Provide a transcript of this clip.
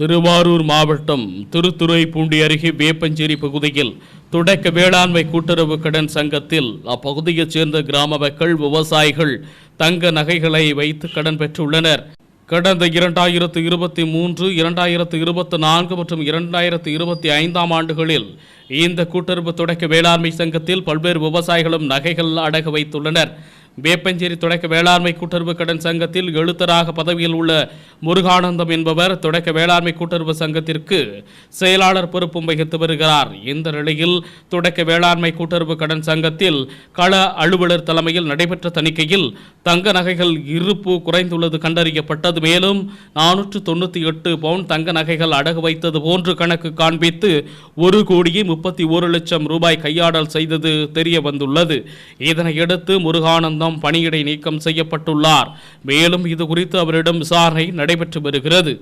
திருவாரூர் மாவட்டம் திருத்துறைப்பூண்டி அருகே வேப்பஞ்சேரி பகுதியில் தொடக்க வேளாண்மை கூட்டுறவு கடன் சங்கத்தில் அப்பகுதியைச் சேர்ந்த கிராம மக்கள் விவசாயிகள் தங்க நகைகளை வைத்து கடன் பெற்றுள்ளனர். கடந்த இரண்டாயிரத்து இருபத்தி மூன்று இரண்டாயிரத்து இருபத்தி நான்கு மற்றும் இரண்டாயிரத்து இருபத்தி ஐந்தாம் ஆண்டுகளில் இந்த கூட்டுறவு தொடக்க வேளாண்மை சங்கத்தில் பல்வேறு விவசாயிகளும் நகைகள் அடக வைத்துள்ளனர். வேப்பஞ்சேரி தொடக்க வேளாண்மை கூட்டுறவு கடன் சங்கத்தில் எழுத்தராக பதவியில் உள்ள முருகானந்தம் என்பவர் தொடக்க வேளாண்மை கூட்டுறவு சங்கத்திற்கு செயலாளர் பொறுப்பும் வகித்து வருகிறார். இந்த நிலையில் தொடக்க வேளாண்மை கூட்டுறவு கடன் சங்கத்தில் கள அலுவலர் தலைமையில் நடைபெற்ற தணிக்கையில் தங்க நகைகள் இருப்பு குறைந்துள்ளது கண்டறியப்பட்டது. மேலும் நானூற்று தொண்ணூற்றி எட்டு பவுன் தங்க நகைகள் அடகு வைத்தது போன்று கணக்கு காண்பித்து ஒரு கோடியே முப்பத்தி ஒரு லட்சம் ரூபாய் கையாடல் செய்தது தெரிய வந்துள்ளது இதனையடுத்து முருகானந்தம் பணியிடை நீக்கம் செய்யப்பட்டுள்ளார். மேலும் இது குறித்து அவரிடம் விசாரணை நடைபெற்று வருகிறது.